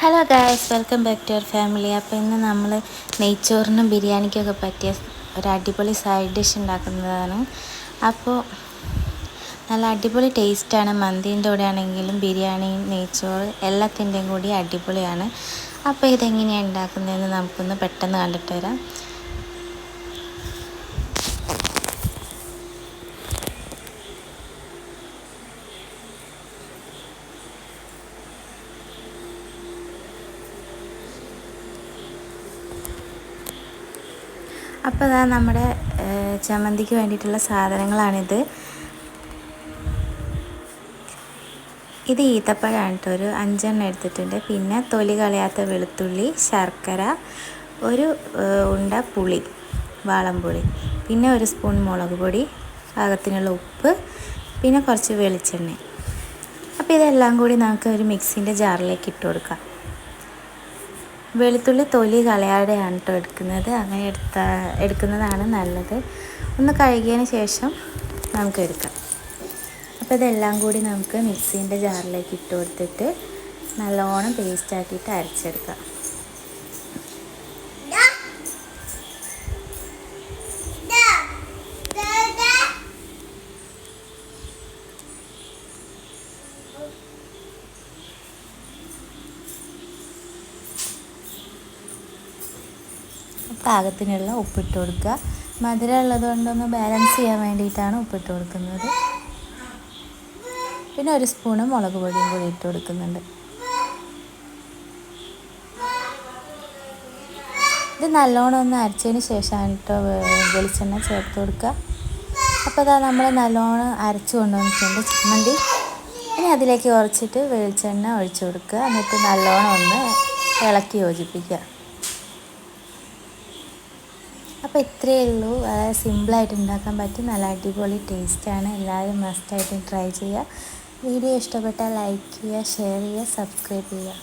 Hello guys welcome back to our family അപ്പോൾ ഇന്ന് നമ്മൾ നെയ്ച്ചോറിനും ബിരിയാണിക്കൊക്കെ പറ്റിയ ഒരു അടിപൊളി സൈഡ് ഡിഷ് ഉണ്ടാക്കുന്നതാണ്. അപ്പോൾ നല്ല അടിപൊളി ടേസ്റ്റാണ് മന്തിന്റെ കൂടെ ആണെങ്കിലും ബിരിയാണി നെയ്ച്ചോറ് എല്ലാത്തിന്റെയും കൂടി അടിപൊളിയാണ്. അപ്പോൾ ഇതെങ്ങനെയാണ് ഉണ്ടാക്കുന്നതെന്ന് നമുക്കൊന്ന് പെട്ടെന്ന് കണ്ടിട്ട് വരാം. അപ്പോൾ അതാ നമ്മുടെ ചമ്മന്തിക്ക് വേണ്ടിയിട്ടുള്ള സാധനങ്ങളാണിത്. ഇത് ഈത്തപ്പഴമാണ് കേട്ടോ ഒരു അഞ്ചെണ്ണം എടുത്തിട്ടുണ്ട്. പിന്നെ തൊലി കളയാത്ത വെളുത്തുള്ളി ശർക്കര ഒരു ഉണ്ട പുളി വാളംപുളി പിന്നെ ഒരു സ്പൂൺ മുളക് പൊടി പാകത്തിനുള്ള ഉപ്പ് പിന്നെ കുറച്ച് വെളിച്ചെണ്ണ. അപ്പോൾ ഇതെല്ലാം കൂടി നമുക്ക് ഒരു മിക്സിന്റെ ജാറിലേക്ക് ഇട്ട് കൊടുക്കാം. വെളുത്തുള്ളി തൊലി കളയാതെയാണ് കേട്ടോ എടുക്കുന്നത്. അങ്ങനെ എടുത്ത എടുക്കുന്നതാണ് നല്ലത്. ഒന്ന് കഴുകിയതിന് ശേഷം നമുക്ക് എടുക്കാം. അപ്പോൾ ഇതെല്ലാം കൂടി നമുക്ക് മിക്സീന്റെ ജാറിലേക്ക് ഇട്ട് കൊടുത്തിട്ട് നല്ലോണം പേസ്റ്റ് ആക്കിയിട്ട് അരച്ചെടുക്കാം. പാകത്തിനുള്ള ഉപ്പിട്ട് കൊടുക്കുക. മധുരം ഉള്ളത് കൊണ്ടൊന്ന് ബാലൻസ് ചെയ്യാൻ വേണ്ടിയിട്ടാണ് ഉപ്പിട്ട് കൊടുക്കുന്നത്. പിന്നെ ഒരു സ്പൂണ് മുളക് പൊടിയും കൂടി ഇട്ട് കൊടുക്കുന്നുണ്ട്. ഇത് നല്ലോണം ഒന്ന് അരച്ചതിന് ശേഷമാണ് കേട്ടോ വെളിച്ചെണ്ണ ചേർത്ത് കൊടുക്കുക. അപ്പോൾ അതാ നമ്മൾ നല്ലോണം അരച്ചു കൊണ്ടുവന്നിട്ടുണ്ട് ചമ്മന്തി. ഇനി അതിലേക്ക് കുറച്ചിട്ട് വെളിച്ചെണ്ണ ഒഴിച്ചു കൊടുക്കുക. എന്നിട്ട് നല്ലോണം ഒന്ന് ഇളക്കി യോജിപ്പിക്കുക. അപ്പോൾ ഇത്രയേ ഉള്ളൂ. വളരെ സിമ്പിളായിട്ട് ഉണ്ടാക്കാൻ പറ്റും നല്ല അടിപൊളി ടേസ്റ്റാണ് എല്ലാവരും മസ്റ്റായിട്ടും ട്രൈ ചെയ്യുക. വീഡിയോ ഇഷ്ടപ്പെട്ടാൽ ലൈക്ക് ചെയ്യുക ഷെയർ ചെയ്യുക സബ്സ്ക്രൈബ് ചെയ്യുക.